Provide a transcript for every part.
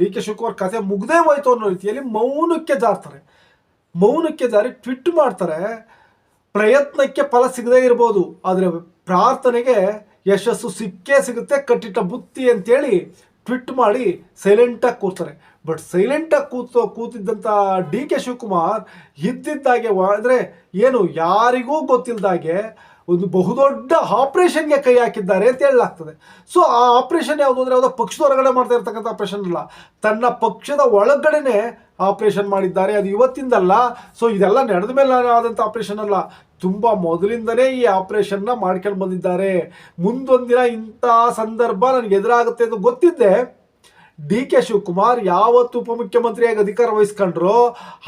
D K Shivakumar ಕತೆ ಮುಗ್ದೇ ಹೋಯ್ತು ಅನ್ನೋ ರೀತಿಯಲ್ಲಿ ಮೌನಕ್ಕೆ ಜಾರ್ತಾರೆ. ಮೌನಕ್ಕೆ ಜಾರಿ ಟ್ವಿಟ್ ಮಾಡ್ತಾರೆ. ಪ್ರಯತ್ನಕ್ಕೆ ಫಲ ಸಿಗದೇ ಇರ್ಬೋದು, ಆದರೆ ಪ್ರಾರ್ಥನೆಗೆ ಯಶಸ್ಸು ಸಿಕ್ಕೇ ಸಿಗುತ್ತೆ, ಕಟ್ಟಿಟ್ಟ ಬುತ್ತಿ ಅಂತೇಳಿ ಟ್ವಿಟ್ ಮಾಡಿ ಸೈಲೆಂಟಾಗಿ ಕೂರ್ತಾರೆ. ಬಟ್ ಸೈಲೆಂಟಾಗಿ ಕೂತು ಕೂತಿದ್ದಂಥ ಡಿ ಕೆ ಶಿವಕುಮಾರ್ ಇದ್ದಿದ್ದಾಗೆ, ಅಂದರೆ ಏನು ಯಾರಿಗೂ ಗೊತ್ತಿಲ್ಲದಾಗೆ ಒಂದು ಬಹುದೊಡ್ಡ ಆಪರೇಷನ್ಗೆ ಕೈ ಹಾಕಿದ್ದಾರೆ ಅಂತ ಹೇಳಲಾಗ್ತದೆ. ಸೊ ಆ ಆಪರೇಷನ್ ಯಾವುದು ಅಂದರೆ, ಯಾವುದೋ ಪಕ್ಷದ ಹೊರಗಡೆ ಮಾಡ್ತಾ ಇರ್ತಕ್ಕಂಥ ಆಪರೇಷನ್ ಅಲ್ಲ. ತನ್ನ ಪಕ್ಷದ ಒಳಗಡೆನೆ ಆಪರೇಷನ್ ಮಾಡಿದ್ದಾರೆ. ಅದು ಇವತ್ತಿಂದಲ್ಲ. ಸೊ ಇದೆಲ್ಲ ನಡೆದ ಮೇಲೆ ಆದಂಥ ಆಪರೇಷನ್ ಅಲ್ಲ. ತುಂಬ ಮೊದಲಿಂದನೇ ಈ ಆಪರೇಷನ್ನ ಮಾಡ್ಕೊಂಡು ಬಂದಿದ್ದಾರೆ. ಮುಂದೊಂದಿನ ಇಂಥ ಸಂದರ್ಭ ನನಗೆ ಎದುರಾಗುತ್ತೆ ಅಂತ ಗೊತ್ತಿದ್ದೆ. ಡಿ ಕೆ ಶಿವಕುಮಾರ್ ಯಾವತ್ತು ಉಪಮುಖ್ಯಮಂತ್ರಿಯಾಗಿ ಅಧಿಕಾರ ವಹಿಸ್ಕೊಂಡ್ರು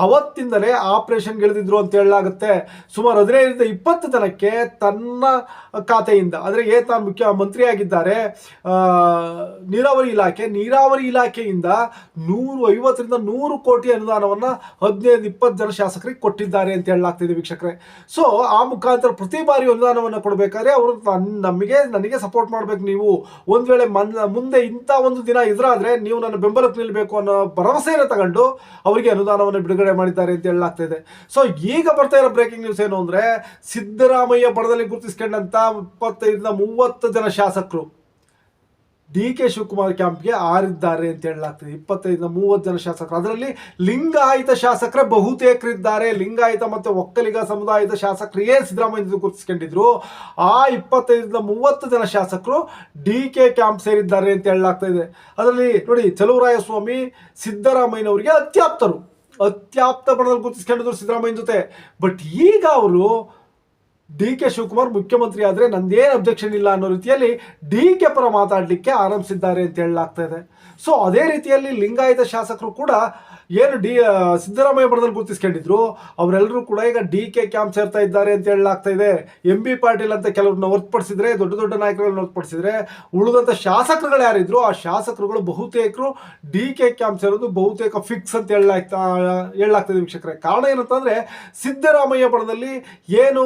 ಅವತ್ತಿಂದಲೇ ಆಪರೇಷನ್ ಗೆಳೆದಿದ್ರು ಅಂತ ಹೇಳಲಾಗುತ್ತೆ. ಸುಮಾರು ಹದಿನೈದರಿಂದ ಇಪ್ಪತ್ತು ಜನಕ್ಕೆ ತನ್ನ ಖಾತೆಯಿಂದ, ಅಂದರೆ ಏ ತಾನು ಮುಖ್ಯಮಂತ್ರಿ ಆಗಿದ್ದಾರೆ ನೀರಾವರಿ ಇಲಾಖೆ, ನೀರಾವರಿ ಇಲಾಖೆಯಿಂದ ನೂರು ಐವತ್ತರಿಂದ ನೂರು ಕೋಟಿ ಅನುದಾನವನ್ನು ಹದಿನೈದು ಇಪ್ಪತ್ತು ಜನ ಶಾಸಕರಿಗೆ ಕೊಟ್ಟಿದ್ದಾರೆ ಅಂತ ಹೇಳಲಾಗ್ತಿದೆ ವೀಕ್ಷಕರೇ. ಸೊ ಆ ಮುಖಾಂತರ ಪ್ರತಿ ಬಾರಿ ಅನುದಾನವನ್ನು ಕೊಡಬೇಕಾದ್ರೆ ಅವರು ನಮಗೆ, ನನಗೆ ಸಪೋರ್ಟ್ ಮಾಡಬೇಕು ನೀವು. ಒಂದು ವೇಳೆ ಮುಂದೆ ಇಂಥ ಒಂದು ದಿನ ಎದುರಾದರೆ ನೀವು ನನ್ನ ಬೆಂಬಲಕ್ಕೆ ನಿಲ್ಲಬೇಕು ಅನ್ನೋ ಭರವಸೆಯನ್ನು ತಗೊಂಡು ಅವರಿಗೆ ಅನುದಾನವನ್ನು ಬಿಡುಗಡೆ ಮಾಡಿದ್ದಾರೆ ಅಂತ ಹೇಳಲಾಗ್ತಿದೆ ಸೊ ಈಗ ಬರ್ತಾ ಇರೋ ಬ್ರೇಕಿಂಗ್ ನ್ಯೂಸ್ ಏನು ಅಂದರೆ ಸಿದ್ದರಾಮಯ್ಯ ಬಡದಲ್ಲಿ ಗುರುತಿಸ್ಕೊಂಡಂಥ ಇಪ್ಪತ್ತೈದರಿಂದ ಮೂವತ್ತು ಜನ ಶಾಸಕರು. ಡಿ ಕೆ ಶಿವಕುಮಾರ್ ಕ್ಯಾಂಪ್ಗೆ ಆರಿದ್ದಾರೆ ಅಂತ ಹೇಳಲಾಗ್ತದೆ. ಇಪ್ಪತ್ತೈದರಿಂದ ಮೂವತ್ತು ಜನ ಶಾಸಕರು. ಅದರಲ್ಲಿ ಲಿಂಗಾಯತ ಶಾಸಕರೇ ಬಹುತೇಕರಿದ್ದಾರೆ. ಲಿಂಗಾಯತ ಮತ್ತು ಒಕ್ಕಲಿಗ ಸಮುದಾಯದ ಶಾಸಕರು ಏನು ಸಿದ್ದರಾಮಯ್ಯ ಗುರುತಿಸ್ಕೊಂಡಿದ್ರು? ಆ ಇಪ್ಪತ್ತೈದರಿಂದ ಮೂವತ್ತು ಜನ ಶಾಸಕರು ಡಿ ಕೆ ಕ್ಯಾಂಪ್ ಸೇರಿದ್ದಾರೆ ಅಂತ ಹೇಳಲಾಗ್ತಾ ಅದರಲ್ಲಿ ನೋಡಿ ಚಲುವರಾಯಸ್ವಾಮಿ ಸಿದ್ದರಾಮಯ್ಯನವರಿಗೆ ಅತ್ಯಾಪ್ತರು. ಅತ್ಯಾಪ್ತ ಬಣದಲ್ಲಿ ಗುರುತಿಸ್ಕೊಂಡಿದ್ರು ಸಿದ್ದರಾಮಯ್ಯ ಜೊತೆ. ಬಟ್ ಈಗ ಅವರು ಡಿ ಕೆ ಶಿವಕುಮಾರ್ ಮುಖ್ಯಮಂತ್ರಿ ಆದರೆ ನಂದೇನು ಅಬ್ಜೆಕ್ಷನ್ ಇಲ್ಲ ಅನ್ನೋ ರೀತಿಯಲ್ಲಿ ಡಿ ಕೆ ಪರ ಮಾತಾಡಲಿಕ್ಕೆ ಆರಂಭಿಸಿದ್ದಾರೆ ಅಂತ ಹೇಳಲಾಗ್ತಾ ಇದೆ. ಸೊ ಅದೇ ರೀತಿಯಲ್ಲಿ ಲಿಂಗಾಯತ ಶಾಸಕರು ಕೂಡ ಏನು ಡಿ ಸಿದ್ದರಾಮಯ್ಯ ಬಣದಲ್ಲಿ ಗುರುತಿಸ್ಕೊಂಡಿದ್ರು. ಅವರೆಲ್ಲರೂ ಕೂಡ ಈಗ ಡಿ ಕೆ ಕ್ಯಾಂಪ್ ಸೇರ್ತಾ ಇದ್ದಾರೆ ಅಂತ ಹೇಳಲಾಗ್ತಾ ಇದೆ. ಎಂ ಬಿ ಪಾಟೀಲ್ ಅಂತ ಕೆಲವ್ರನ್ನ ಹೊರತುಪಡಿಸಿದ್ರೆ, ದೊಡ್ಡ ದೊಡ್ಡ ನಾಯಕರನ್ನ ಹೊರತುಪಡಿಸಿದ್ರೆ ಉಳಿದಂಥ ಶಾಸಕರುಗಳು ಯಾರಿದ್ರು, ಆ ಶಾಸಕರುಗಳು ಬಹುತೇಕರು ಡಿ ಕೆ ಕ್ಯಾಂಪ್ ಸೇರೋದು ಬಹುತೇಕ ಫಿಕ್ಸ್ ಅಂತ ಹೇಳಲಾಗ್ತಾ ಹೇಳಲಾಗ್ತದೆ ವೀಕ್ಷಕರೇ. ಕಾರಣ ಏನಂತಂದ್ರೆ ಸಿದ್ದರಾಮಯ್ಯ ಬಣದಲ್ಲಿ ಏನು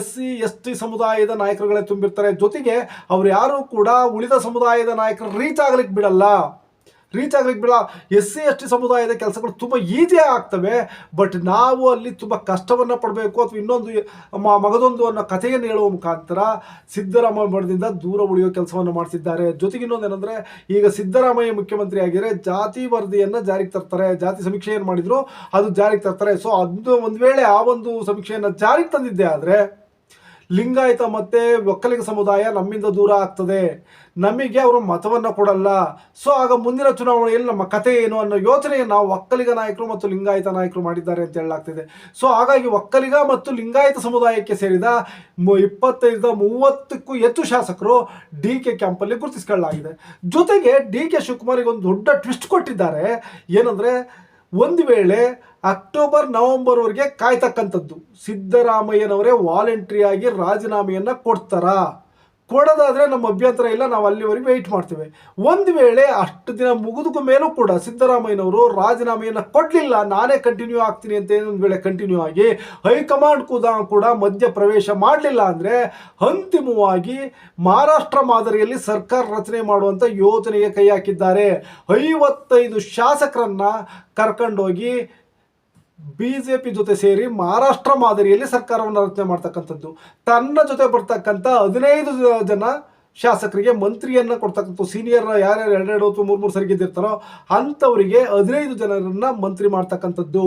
ಎಸ್ ಸಿ ಎಸ್ ಟಿ ಸಮುದಾಯದ ನಾಯಕರುಗಳೇ ತುಂಬಿರ್ತಾರೆ. ಜೊತೆಗೆ ಅವ್ರು ಯಾರು ಕೂಡ ಉಳಿದ ಸಮುದಾಯದ ನಾಯಕರು ರೀಚ್ ಆಗ್ಲಿಕ್ಕೆ ಬಿಡಲ್ಲ. ರೀಚ್ ಆಗ್ಲಿಕ್ಕೆ ಬಿಡಲ್ಲ. ಎಸ್ ಸಿ ಎಸ್ ಟಿ ಸಮುದಾಯದ ಕೆಲಸಗಳು ತುಂಬ ಈಸಿ ಆಗ್ತವೆ. ಬಟ್ ನಾವು ಅಲ್ಲಿ ತುಂಬ ಕಷ್ಟವನ್ನು ಪಡಬೇಕು ಅಥವಾ ಇನ್ನೊಂದು ಮಗದೊಂದು ಅನ್ನೋ ಕಥೆಯನ್ನು ಹೇಳುವ ಮುಖಾಂತರ ಸಿದ್ದರಾಮಯ್ಯ ಮಠದಿಂದ ದೂರ ಉಳಿಯೋ ಕೆಲಸವನ್ನು ಮಾಡ್ತಿದ್ದಾರೆ ಜೊತೆಗೆ ಇನ್ನೊಂದು ಇನ್ನೊಂದೇನೆಂದರೆ ಈಗ ಸಿದ್ದರಾಮಯ್ಯ ಮುಖ್ಯಮಂತ್ರಿ ಆಗಿದ್ರೆ ಜಾತಿ ವರದಿಯನ್ನು ಜಾರಿಗೆ ತರ್ತಾರೆ. ಜಾತಿ ಸಮೀಕ್ಷೆ ಏನು ಮಾಡಿದ್ರು? ಅದು ಜಾರಿಗೆ ತರ್ತಾರೆ. ಸೊ ಅದು ಒಂದು ವೇಳೆ ಆ ಒಂದು ಸಮೀಕ್ಷೆಯನ್ನು ಜಾರಿಗೆ ತಂದಿದ್ದೆ ಆದರೆ ಲಿಂಗಾಯತ ಮತ್ತೆ ಒಕ್ಕಲಿಗ ಸಮುದಾಯ ನಮ್ಮಿಂದ ದೂರ ಆಗ್ತದೆ. ನಮಗೆ ಅವರು ಮತವನ್ನು ಕೊಡಲ್ಲ. ಸೊ ಆಗ ಮುಂದಿನ ಚುನಾವಣೆಯಲ್ಲಿ ನಮ್ಮ ಕತೆ ಏನು ಅನ್ನೋ ಯೋಚನೆಯನ್ನು ಒಕ್ಕಲಿಗ ನಾಯಕರು ಮತ್ತು ಲಿಂಗಾಯತ ನಾಯಕರು ಮಾಡಿದ್ದಾರೆ ಅಂತ ಹೇಳಲಾಗ್ತಿದೆ. ಸೊ ಹಾಗಾಗಿ ಒಕ್ಕಲಿಗ ಮತ್ತು ಲಿಂಗಾಯತ ಸಮುದಾಯಕ್ಕೆ ಸೇರಿದ ಇಪ್ಪತ್ತೈದರಿಂದ ಮೂವತ್ತಕ್ಕೂ ಹೆಚ್ಚು ಶಾಸಕರು ಡಿ ಕೆ ಕ್ಯಾಂಪಲ್ಲಿ ಗುರುತಿಸಿಕೊಳ್ಳಲಾಗಿದೆ. ಜೊತೆಗೆ ಡಿ ಕೆ ಶಿವಕುಮಾರಿಗೆ ಒಂದು ದೊಡ್ಡ ಟ್ವಿಸ್ಟ್ ಕೊಟ್ಟಿದ್ದಾರೆ. ಏನಂದರೆ, ಒಂದು ವೇಳೆ ಅಕ್ಟೋಬರ್, ನವೆಂಬರ್ವರೆಗೆ ಕಾಯ್ತಕ್ಕಂಥದ್ದು. ಸಿದ್ದರಾಮಯ್ಯನವರೇ ವಾಲಂಟ್ರಿಯಾಗಿ ರಾಜೀನಾಮೆಯನ್ನು ಕೊಡ್ತಾರಾ? ಕೊಡೋದಾದರೆ ನಮ್ಮ ಅಭ್ಯಂತರ ಇಲ್ಲ, ನಾವು ಅಲ್ಲಿವರೆಗೆ ವೆಯ್ಟ್ ಮಾಡ್ತೇವೆ. ಒಂದು ವೇಳೆ ಅಷ್ಟು ದಿನ ಮುಗಿದ ಮೇಲೂ ಕೂಡ ಸಿದ್ದರಾಮಯ್ಯನವರು ರಾಜೀನಾಮೆಯನ್ನು ಕೊಡಲಿಲ್ಲ, ನಾನೇ ಕಂಟಿನ್ಯೂ ಆಗ್ತೀನಿ ಅಂತ ಒಂದು ವೇಳೆ ಕಂಟಿನ್ಯೂ ಆಗಿ ಹೈಕಮಾಂಡ್ ಕೂಡ ಕೂಡ ಮಧ್ಯ ಪ್ರವೇಶ ಮಾಡಲಿಲ್ಲ ಅಂದರೆ ಅಂತಿಮವಾಗಿ ಮಹಾರಾಷ್ಟ್ರ ಮಾದರಿಯಲ್ಲಿ ಸರ್ಕಾರ ರಚನೆ ಮಾಡುವಂಥ ಯೋಜನೆಗೆ ಕೈ ಹಾಕಿದ್ದಾರೆ. ಐವತ್ತೈದು ಶಾಸಕರನ್ನು ಕರ್ಕೊಂಡೋಗಿ ಬಿ ಜೆ ಪಿ ಜೊತೆ ಸೇರಿ ಮಹಾರಾಷ್ಟ್ರ ಮಾದರಿಯಲ್ಲಿ ಸರ್ಕಾರವನ್ನು ರಚನೆ ಮಾಡ್ತಕ್ಕಂಥದ್ದು. ತನ್ನ ಜೊತೆ ಬರ್ತಕ್ಕಂಥ ಹದಿನೈದು ಜನ ಶಾಸಕರಿಗೆ ಮಂತ್ರಿಯನ್ನ ಕೊಡ್ತಕ್ಕಂಥ ಸೀನಿಯರ್ ಯಾರ್ಯಾರು ಎರಡೆರಡು ಅಥವಾ ಮೂರು ಮೂರು ಸರಿ ಗೆದ್ದಿರ್ತಾರೋ ಅಂಥವರಿಗೆ ಹದಿನೈದು ಜನರನ್ನ ಮಂತ್ರಿ ಮಾಡ್ತಕ್ಕಂಥದ್ದು.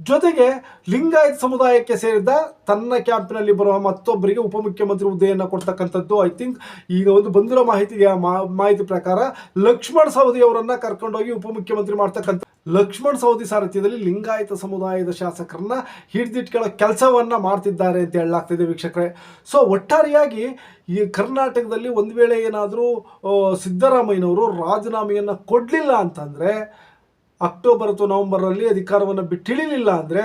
ಜೊತೆಗೆ ಲಿಂಗಾಯತ ಸಮುದಾಯಕ್ಕೆ ಸೇರಿದ ತನ್ನ ಕ್ಯಾಂಪಿನಲ್ಲಿ ಬರುವ ಮತ್ತೊಬ್ಬರಿಗೆ ಉಪಮುಖ್ಯಮಂತ್ರಿ ಹುದ್ದೆಯನ್ನು ಕೊಡ್ತಕ್ಕಂಥದ್ದು ಐ ಥಿಂಕ್ ಈಗ ಒಂದು ಬಂದಿರೋ ಮಾಹಿತಿಗೆ ಮಾಹಿತಿ ಪ್ರಕಾರ ಲಕ್ಷ್ಮಣ್ ಸವದಿ ಅವರನ್ನ ಕರ್ಕೊಂಡೋಗಿ ಉಪಮುಖ್ಯಮಂತ್ರಿ ಮಾಡ್ತಕ್ಕಂಥ ಲಕ್ಷ್ಮಣ್ ಸವದಿ ಸಾರಥ್ಯದಲ್ಲಿ ಲಿಂಗಾಯತ ಸಮುದಾಯದ ಶಾಸಕರನ್ನ ಹಿಡಿದಿಟ್ಕೊಳ್ಳೋ ಕೆಲಸವನ್ನ ಮಾಡ್ತಿದ್ದಾರೆ ಅಂತ ಹೇಳಲಾಗ್ತಿದೆ ವೀಕ್ಷಕರೇ. ಸೊ ಒಟ್ಟಾರೆಯಾಗಿ ಈ ಕರ್ನಾಟಕದಲ್ಲಿ ಒಂದು ವೇಳೆ ಏನಾದರೂ ಸಿದ್ದರಾಮಯ್ಯನವರು ರಾಜೀನಾಮೆಯನ್ನು ಕೊಡಲಿಲ್ಲ ಅಂತಂದರೆ ಅಕ್ಟೋಬರ್ ಅಥವಾ ನವೆಂಬರಲ್ಲಿ ಅಧಿಕಾರವನ್ನು ಬಿಟ್ಟಿಳಿಲಿಲ್ಲ ಅಂದರೆ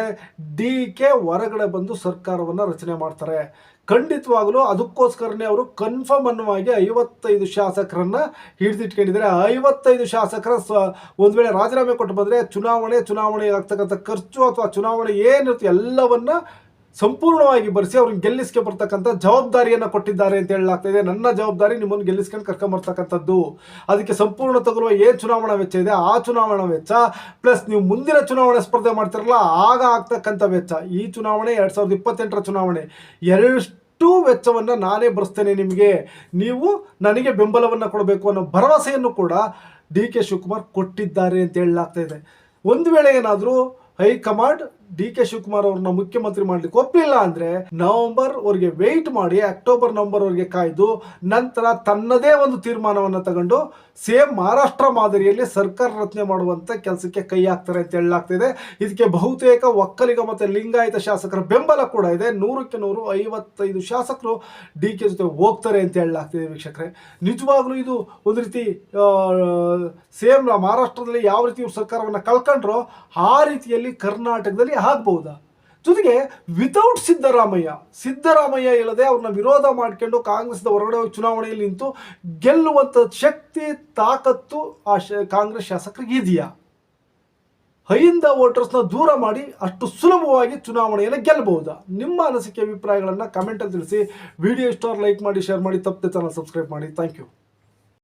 ಡಿ ಕೆ ಹೊರಗಡೆ ಬಂದು ಸರ್ಕಾರವನ್ನು ರಚನೆ ಮಾಡ್ತಾರೆ. ಖಂಡಿತವಾಗಲೂ ಅದಕ್ಕೋಸ್ಕರನೇ ಅವರು ಕನ್ಫರ್ಮ್ ಅನ್ನುವಾಗಿ ಐವತ್ತೈದು ಶಾಸಕರನ್ನ ಹಿಡಿದಿಟ್ಕೊಂಡಿದ್ದಾರೆ. ಐವತ್ತೈದು ಶಾಸಕರ ಸ ಒಂದು ವೇಳೆ ರಾಜೀನಾಮೆ ಕೊಟ್ಟು ಬಂದರೆ ಚುನಾವಣೆ ಚುನಾವಣೆ ಆಗ್ತಕ್ಕಂಥ ಖರ್ಚು ಅಥವಾ ಚುನಾವಣೆ ಏನಿರುತ್ತೆ ಎಲ್ಲವನ್ನ ಸಂಪೂರ್ಣವಾಗಿ ಬರೆಸಿ ಅವ್ರನ್ನ ಗೆಲ್ಲಿಸ್ಕೆ ಬರ್ತಕ್ಕಂಥ ಜವಾಬ್ದಾರಿಯನ್ನು ಕೊಟ್ಟಿದ್ದಾರೆ ಅಂತ ಹೇಳಲಾಗ್ತಾ ಇದೆ. ನನ್ನ ಜವಾಬ್ದಾರಿ ನಿಮ್ಮನ್ನು ಗೆಲ್ಲಿಸ್ಕೊಂಡು ಕರ್ಕೊಂಬರ್ತಕ್ಕಂಥದ್ದು ಅದಕ್ಕೆ ಸಂಪೂರ್ಣ ತಗುಲುವ ಏನು ಚುನಾವಣಾ ವೆಚ್ಚ ಇದೆ? ಆ ಚುನಾವಣಾ ವೆಚ್ಚ ಪ್ಲಸ್ ನೀವು ಮುಂದಿನ ಚುನಾವಣೆ ಸ್ಪರ್ಧೆ ಮಾಡ್ತಿರಲ್ಲ, ಆಗ ಆಗ್ತಕ್ಕಂಥ ವೆಚ್ಚ. ಈ ಚುನಾವಣೆ ಎರಡು ಸಾವಿರದ ಇಪ್ಪತ್ತೆಂಟರ ಚುನಾವಣೆ. ಎರಡಷ್ಟು ವೆಚ್ಚವನ್ನು ನಾನೇ ಬರೆಸ್ತೇನೆ ನಿಮಗೆ. ನೀವು ನನಗೆ ಬೆಂಬಲವನ್ನು ಕೊಡಬೇಕು ಅನ್ನೋ ಭರವಸೆಯನ್ನು ಕೂಡ ಡಿ ಕೆ ಶಿವಕುಮಾರ್ ಕೊಟ್ಟಿದ್ದಾರೆ ಅಂತ ಹೇಳಲಾಗ್ತಾ ಇದೆ. ಒಂದು ವೇಳೆ ಏನಾದರೂ ಹೈಕಮಾಂಡ್ ಡಿ ಕೆ ಶಿವಕುಮಾರ್ ಅವ್ರನ್ನ ಮುಖ್ಯಮಂತ್ರಿ ಮಾಡ್ಲಿಕ್ಕೆ ಒಪ್ಪಿಲ್ಲ ಅಂದ್ರೆ ನವೆಂಬರ್ ವರೆಗೆ ವೆಯ್ಟ್ ಮಾಡಿ, ಅಕ್ಟೋಬರ್, ನವೆಂಬರ್ ವರೆಗೆ ಕಾಯ್ದು, ನಂತರ ತನ್ನದೇ ಒಂದು ತೀರ್ಮಾನವನ್ನು ತಗೊಂಡು ಸೇಮ್ ಮಹಾರಾಷ್ಟ್ರ ಮಾದರಿಯಲ್ಲಿ ಸರ್ಕಾರ ರಚನೆ ಮಾಡುವಂತ ಕೆಲಸಕ್ಕೆ ಕೈ ಹಾಕ್ತಾರೆ ಅಂತ ಹೇಳಲಾಗ್ತಿದೆ. ಇದಕ್ಕೆ ಬಹುತೇಕ ಒಕ್ಕಲಿಗ ಮತ್ತೆ ಲಿಂಗಾಯತ ಶಾಸಕರ ಬೆಂಬಲ ಕೂಡ ಇದೆ. ನೂರಕ್ಕೆ ನೂರು, ಐವತ್ತೈದು ಶಾಸಕರು ಡಿ ಕೆ ಜೊತೆ ಹೋಗ್ತಾರೆ ಅಂತ ಹೇಳಲಾಗ್ತಿದೆ ವೀಕ್ಷಕರೇ. ನಿಜವಾಗ್ಲೂ ಇದು ಒಂದು ರೀತಿ ಸೇಮ್ ಮಹಾರಾಷ್ಟ್ರದಲ್ಲಿ ಯಾವ ರೀತಿ ಇವ್ರು ಸರ್ಕಾರವನ್ನು ಕಳ್ಕೊಂಡ್ರೋ ಆ ರೀತಿಯಲ್ಲಿ ಕರ್ನಾಟಕದಲ್ಲಿ ಆಗ್ಬಹುದಾ ಜೊತೆಗೆ ವಿತೌಟ್ ಸಿದ್ದರಾಮಯ್ಯ ಸಿದ್ದರಾಮಯ್ಯ ಇಲ್ಲದೆ ಅವ್ರನ್ನ ವಿರೋಧ ಮಾಡ್ಕೊಂಡು ಕಾಂಗ್ರೆಸ್ದ ಹೊರಗಡೆ ಚುನಾವಣೆಯಲ್ಲಿ ನಿಂತು ಗೆಲ್ಲುವಂಥ ಶಕ್ತಿ, ತಾಕತ್ತು ಆ ಶ, ಕಾಂಗ್ರೆಸ್ ಶಾಸಕರಿಗೆ ಇದೆಯಾ? ಹೈಯಿಂದ ವೋಟರ್ಸ್ನ ದೂರ ಮಾಡಿ ಅಷ್ಟು ಸುಲಭವಾಗಿ ಚುನಾವಣೆಯನ್ನು ಗೆಲ್ಲಬಹುದಾ ನಿಮ್ಮ ಅನಿಸಿಕೆ, ಅಭಿಪ್ರಾಯಗಳನ್ನು ಕಮೆಂಟಲ್ಲಿ ತಿಳಿಸಿ. ವಿಡಿಯೋ ಇಷ್ಟ ಲೈಕ್ ಮಾಡಿ ಶೇರ್ ಮಾಡಿ. ತಪ್ಪದೆ ಚಾನಲ್ ಸಬ್ಸ್ಕ್ರೈಬ್ ಮಾಡಿ. Thank you